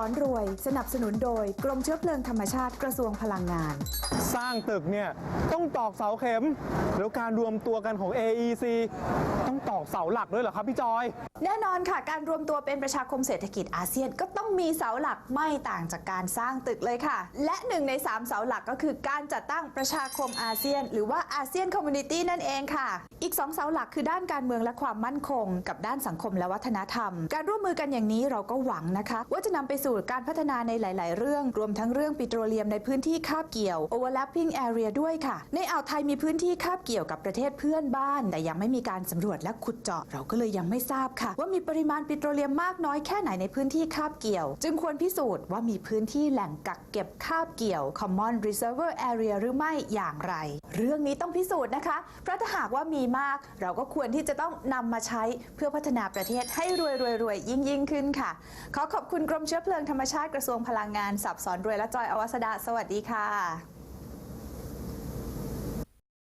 อนรวย สนับสนุนโดย กรมเชื้อเพลิงธรรมชาติกระทรวงพลังงาน สร้างตึกเนี่ยต้องตอกเสาเข็ม แล้วการรวมตัวกันของ AEC ต้องตอกเสาหลักด้วยเหรอครับพี่จอย แน่นอนค่ะ การรวมตัวเป็นประชาคมเศรษฐกิจอาเซียนก็ต้องมีเสาหลักไม่ต่างจากการสร้างตึกเลยค่ะ และหนึ่งใน 3 เสาหลักก็คือการจัดตั้งประชาคมอาเซียน หรือว่าอาเซียนคอมมูนิตี้นั่นเองค่ะ อีก 2 เสาหลักคือด้านการเมืองและความมั่นคง กับด้านสังคมและวัฒนธรรม การร่วมมือกันอย่างนี้เราก็หวังนะคะ ว่าจะนำไปสู่การพัฒนาในหลาย ๆ เรื่อง รวมทั้งเรื่องปิโตรเลียมในพื้นที่คาบเกี่ยว overlapping area ด้วยค่ะ ในอ่าวไทยมีพื้นที่คาบเกี่ยวกับประเทศเพื่อนบ้าน แต่ยังไม่มีการสำรวจและขุดเจาะ เราก็เลยยังไม่ทราบค่ะ ว่ามีปริมาณปิโตรเลียมมากน้อยแค่ไหนในพื้นที่คาบเกี่ยว จึงควรพิสูจน์ว่ามีพื้นที่แหล่งกักเก็บคาบเกี่ยว common reservoir area หรือไม่อย่างไร เรื่องนี้ต้องพิสูจน์นะคะ เพราะถ้าหากว่ามีมากเราก็ควรที่จะต้องนำมาใช้เพื่อพัฒนาประเทศให้รวยรวยรวยยิ่งยิ่งขึ้นค่ะ ขอขอบคุณกรมเชื้อเพลิงธรรมชาติกระทรวงพลังงานสับสอนรวยและจอยอวสดาสวัสดีค่ะ